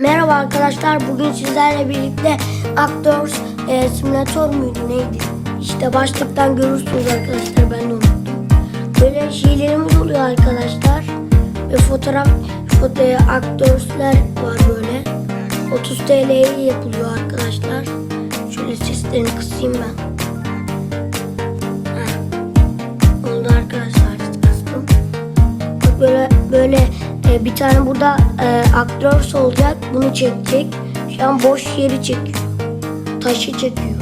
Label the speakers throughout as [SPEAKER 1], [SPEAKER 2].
[SPEAKER 1] Merhaba arkadaşlar. Bugün sizlerle birlikte Actors e, Simulator muydu neydi? İşte başlıktan görürsünüz arkadaşlar. Ben unuttum. Böyle şeylerimiz oluyor arkadaşlar. Ve fotoğraf foto, e, aktörsler var böyle. 30 TL'ye yapılıyor arkadaşlar. Şöyle seslerini kısayım ben. Heh. Oldu arkadaşlar. Kıstım. Böyle böyle e, bir tane burada e, aktör olacak. Bunu çekecek. Şu an boş yeri çekiyor. Taşı çekiyor.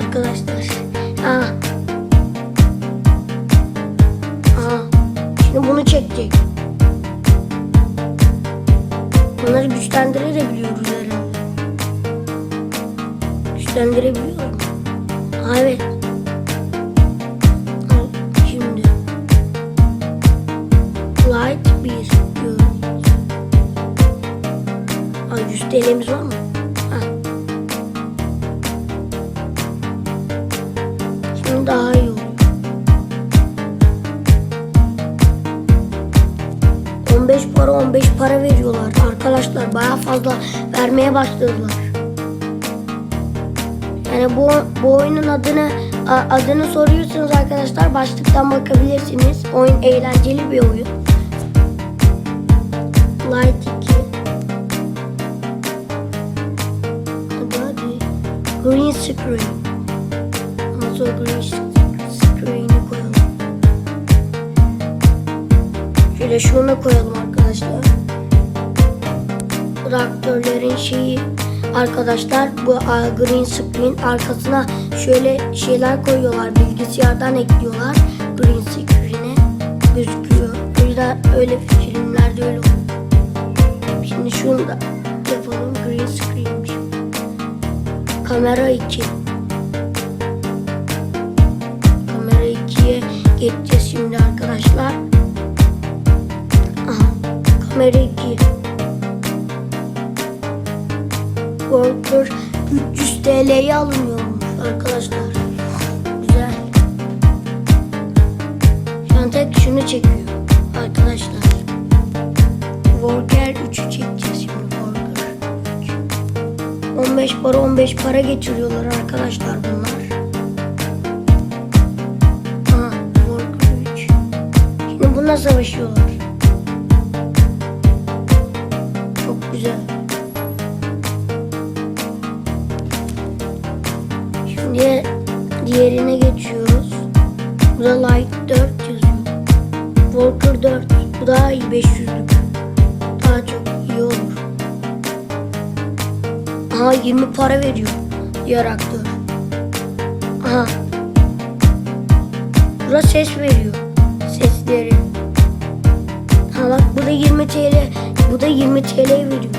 [SPEAKER 1] Arkadaşlar. Aa. Aa. Şimdi bunu çekecek. Bunları güçlendirebiliyoruz herhalde. Güçlendirebiliyor mu? Evet. 100 TL'miz var mı? Daha iyi oluyor. 15 para 15 para veriyorlar. Arkadaşlar baya fazla vermeye başladılar. Yani bu, bu oyunun adını adını soruyorsunuz arkadaşlar başlıktan bakabilirsiniz. Oyun eğlenceli bir oyun. Green screen Nasıl green screen'i koyalım Şöyle şunu koyalım arkadaşlar Bu da aktörlerin şeyi Arkadaşlar bu green screen arkasına şöyle şeyler koyuyorlar bilgisayardan ekliyorlar green screen'e gözüküyor. O yüzden öyle filmlerde öyle oluyor. Şimdi şunu da yapalım. Green screen'miş. Kamera 2. Kamera 2'ye geçeceğiz şimdi arkadaşlar. Aha. Kamera 2. Worker 300 TL'ye alınıyormuş arkadaşlar. Güzel. Şu an tek şunu çekiyor para 15 para getiriyorlar arkadaşlar bunlar. Ha, Worker 3. Şimdi bununla savaşıyorlar. Çok güzel. Şimdi diğerine geçiyoruz. Bu da Light 4 yazıyor. Worker 4. Bu daha iyi 500'lük. Aha 20 para veriyor diğer aktör. Aha. Burada ses veriyor. Sesleri. Ha bak burada 20 TL. Bu da 20 TL veriyor.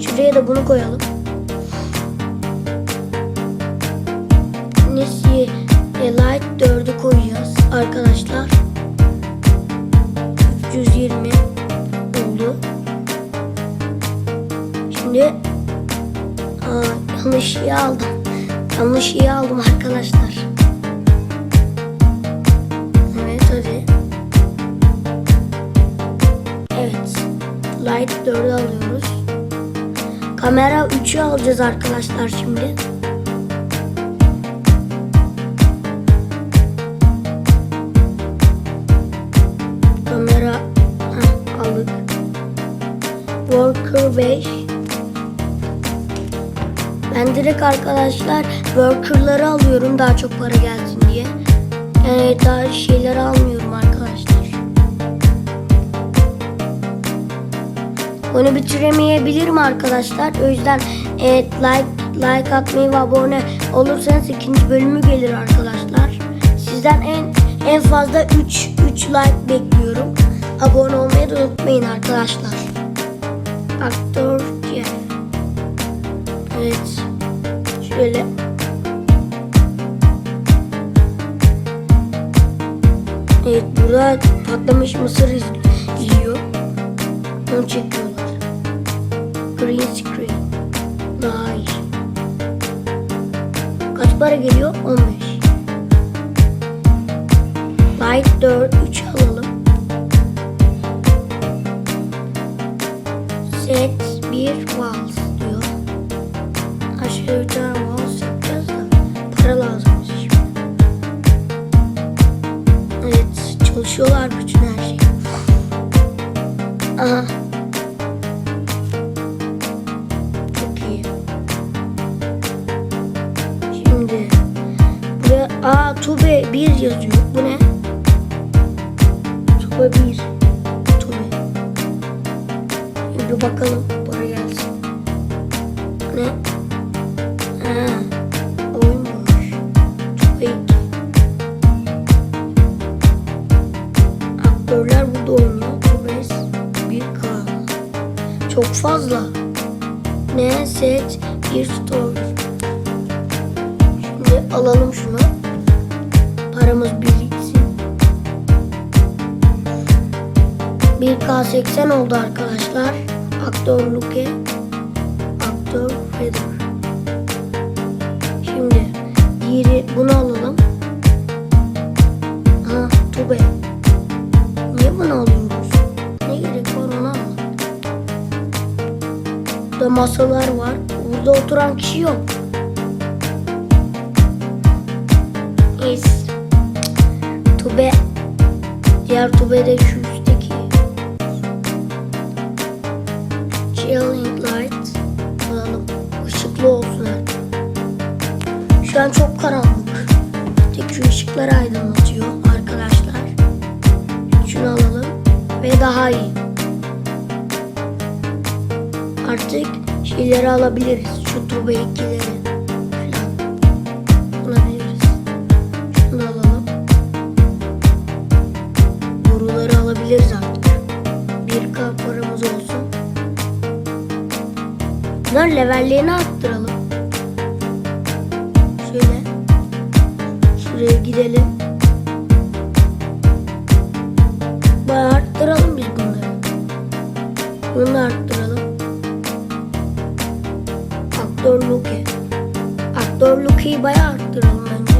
[SPEAKER 1] Şuraya da bunu koyalım. Şimdi aa, yanlış şeyi aldım. Yanlış şeyi aldım arkadaşlar. Evet hadi. Evet. Light 4'ü alıyoruz. Kamera 3'ü alacağız arkadaşlar şimdi. Kamera Heh, aldık. Worker 5. Ben direkt arkadaşlar worker'ları alıyorum daha çok para gelsin diye. Yani daha şeyler almıyorum arkadaşlar. Onu bitiremeyebilirim arkadaşlar. O yüzden evet, like like atmayı ve abone olursanız ikinci bölümü gelir arkadaşlar. Sizden en en fazla 3 3 like bekliyorum. Abone olmayı da unutmayın arkadaşlar. Aktör. Evet. Şöyle. Evet burada patlamış mısır yiyor. Onu çekiyorlar. Green screen. İyi. Kaç para geliyor? 15. Light 4 3 alalım. set bir vals diyor. Aşağıya Çalışıyorlar bütün her şey. Aha. Çok iyi. Şimdi buraya aa Tube 1 yazıyor. Bu ne? Tube 1. Tube. Şimdi bakalım para gelsin. Ne? Ha. Çok fazla. Ne? Set bir store. Şimdi alalım şunu. Paramız biriksin. 1K80 oldu arkadaşlar. Aktör Luke. Aktör Feather. Şimdi diğeri bunu alalım. Ha Tube. Niye bunu alıyoruz? Masalar var. Burada oturan kişi yok. Is. Tube. Diğer tube de şu üstteki. Chilling light. Alalım. Işıklı olsun. Şu an çok karanlık. Tek şu ışıklar aydınlatıyor arkadaşlar. Şunu alalım. Ve daha iyi. Şeyleri alabiliriz. Şu tube ikileri falan. Şunu alalım. Boruları alabiliriz artık. Bir k paramız olsun. Bunların levellerini arttıralım. Şöyle. Şuraya gidelim. Luke'yi bayağı arttıralım bence.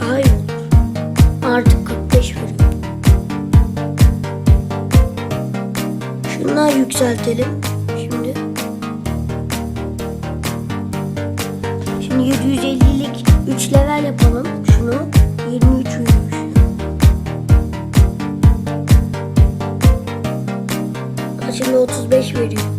[SPEAKER 1] Daha iyi olur. Artık 45 veriyor. Şunları yükseltelim. Şimdi. Şimdi 750'lik 3 level yapalım. Şunu 23 veriyor. Ha, Şimdi 35 veriyor.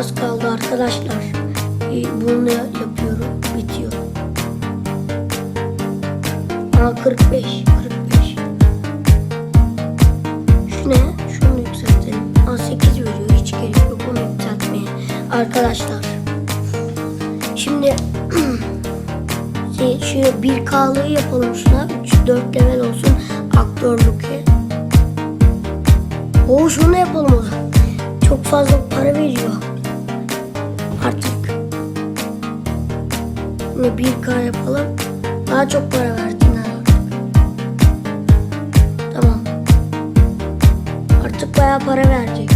[SPEAKER 1] Az kaldı arkadaşlar. Bunu yapıyorum. Bitiyor. Aa 45. 45. Şu ne? Şunu yükseltelim. Aa 8 veriyor. Hiç gerek yok onu yükseltmeye. Arkadaşlar. Şimdi şey, şu bir K'lığı yapalım şuna. 3-4 level olsun. Aktörlük. O şunu yapalım o zaman. Çok fazla para veriyor. Artık. Yine 1K yapalım. Daha çok para versinler artık. Tamam. Artık bayağı para verecek.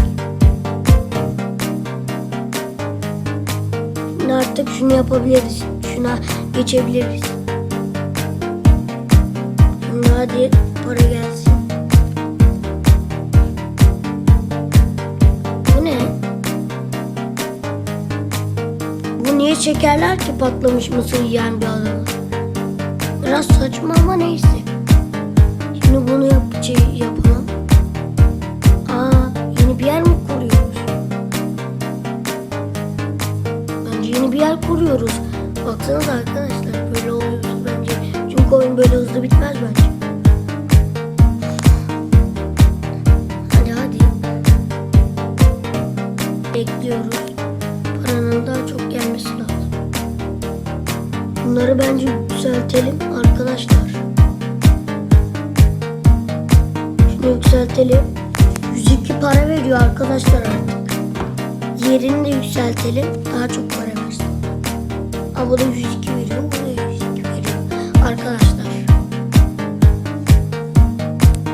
[SPEAKER 1] Şimdi artık şunu yapabiliriz. Şuna geçebiliriz. Şimdi hadi para gelsin. Niye çekerler ki patlamış mısır yiyen bir adamı? Biraz saçma ama neyse. Şimdi bunu yap şey yapalım. Aa, yeni bir yer mi kuruyoruz? Bence yeni bir yer kuruyoruz. Baksanıza arkadaşlar böyle oluyorsa bence. Çünkü oyun böyle hızlı bitmez bence. Hadi hadi. Bekliyoruz. Paranın daha çok. Bunları bence yükseltelim arkadaşlar. Şunu yükseltelim. 102 para veriyor arkadaşlar artık. Diğerini de yükseltelim. Daha çok para versin. Aa, bu da 102 veriyor. Bu da 102 veriyor. Arkadaşlar.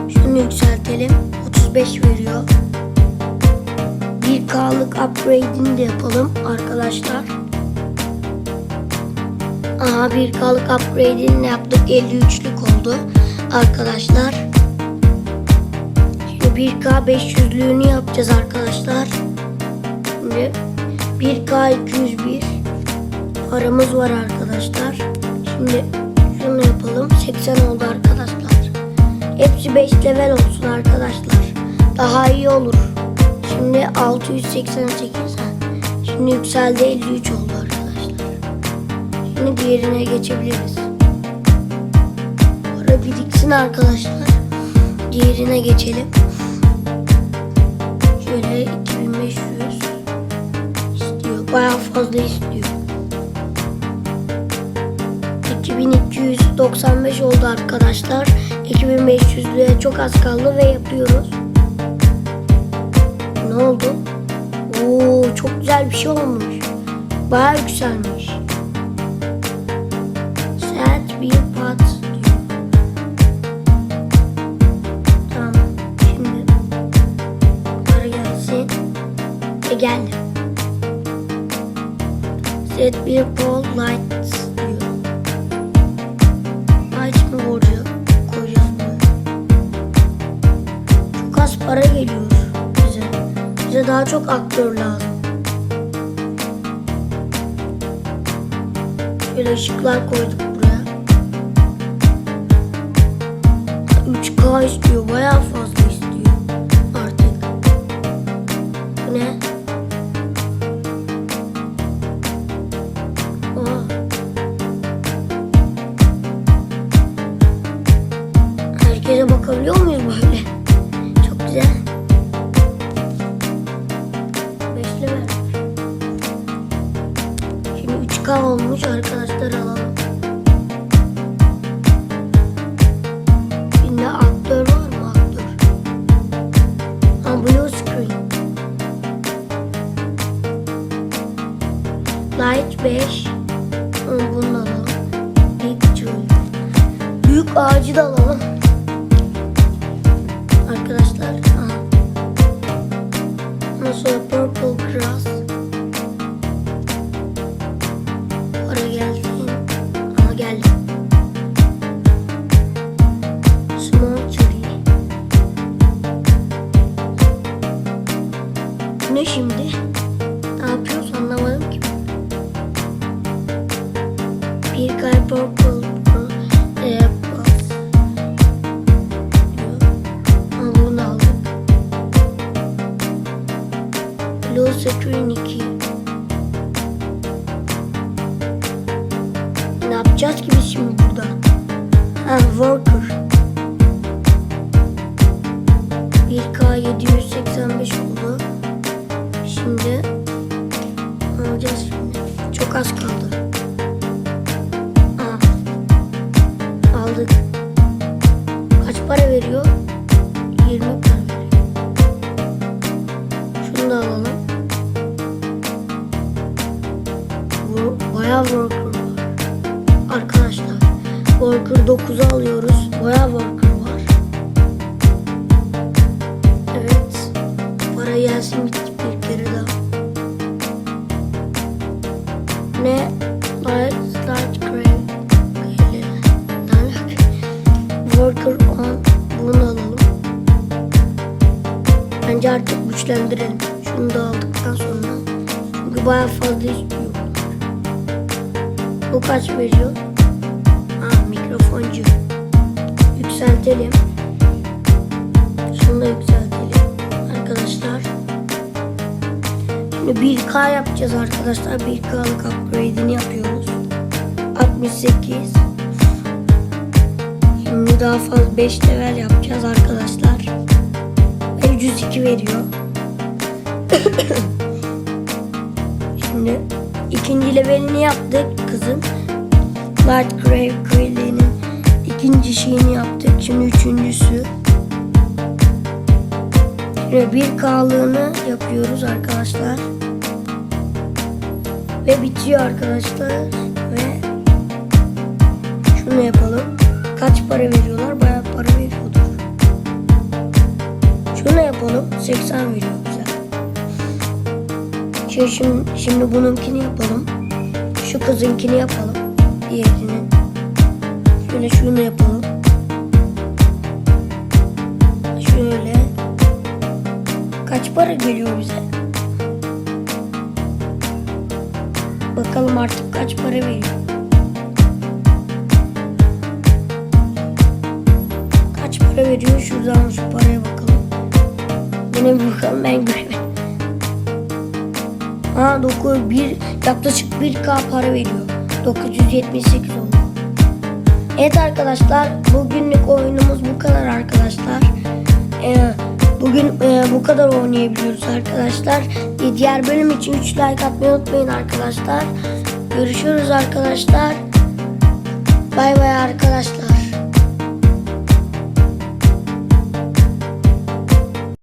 [SPEAKER 1] Şunu yükseltelim. 35 veriyor. 1K'lık upgrade'ini de yapalım arkadaşlar. Aha 1K'lık upgrade'ini yaptık. 53'lük oldu arkadaşlar. Şimdi 1K 500'lüğünü yapacağız arkadaşlar. Şimdi 1K 201 paramız var arkadaşlar. Şimdi şunu yapalım. 80 oldu arkadaşlar. Hepsi 5 level olsun arkadaşlar. Daha iyi olur. Şimdi 688 ha. Şimdi yükseldi 53 oldu arkadaşlar. Şimdi diğerine geçebiliriz. Para biriksin arkadaşlar. Diğerine geçelim. Şöyle 2500 istiyor. Bayağı fazla istiyor. 2295 oldu arkadaşlar. 2500'lüğe çok az kaldı ve yapıyoruz. Ne oldu? Oo çok güzel bir şey olmuş. Bayağı yükselmiş. Set bir pat diyor. Tamam. Şimdi para gelsin. E. Set bir pole lights. Light mı koyacağız? Koyacağız. Çok az para geliyor bize. Bize daha çok aktör lazım. Şöyle ışıklar koyduk 3K istiyor. Bayağı fazla istiyor. Artık. Bu ne? Aa. Herkese bakabiliyor muyuz böyle? Çok güzel. Beşli ver. Şimdi 3K olmuş arkadaşlar alalım. was a purple cross. Screen 2. Ne yapacağız ki biz şimdi burada? Ha worker. Bu bayağı worker var. Arkadaşlar worker 9'u alıyoruz. Bayağı worker var. Evet. Para gelsin bir, bir kere daha. Ne? Light, light gray. Worker on. Bunu alalım. Bence artık güçlendirelim. Şunu da aldıktan sonra. Çünkü bayağı fazla. Bu kaç veriyor? Aa mikrofoncu. Yükseltelim. Şunu da yükseltelim. Arkadaşlar. Şimdi 1K yapacağız arkadaşlar. 1K'lık upgrade'ini yapıyoruz. 68. Şimdi daha fazla 5 level yapacağız arkadaşlar. Ve 102 veriyor. Şimdi ikinci levelini yaptık kızın. Light Grave Quill'inin ikinci şeyini yaptık. Şimdi üçüncüsü. Şimdi bir K'lığını yapıyoruz arkadaşlar. Ve bitiyor arkadaşlar. Ve şunu yapalım. Kaç para veriyorlar? Bayağı para veriyordur. Şunu yapalım. 80 veriyor güzel. Şimdi, şimdi, bununkini yapalım. Şu kızınkini yapalım. diğerinin. Şöyle şunu yapalım. Şöyle. Kaç para geliyor bize? Bakalım artık kaç para veriyor. Kaç para veriyor? Şuradan şu paraya bakalım. Yine bakalım ben göremedim. Ha 9 bir yaklaşık 1k para veriyor. 978 oldu. Evet arkadaşlar bugünlük oyunumuz bu kadar arkadaşlar. Ee, bugün e, bu kadar oynayabiliyoruz arkadaşlar. Ee, diğer bölüm için 3 like atmayı unutmayın arkadaşlar. Görüşürüz arkadaşlar. Bay bay arkadaşlar.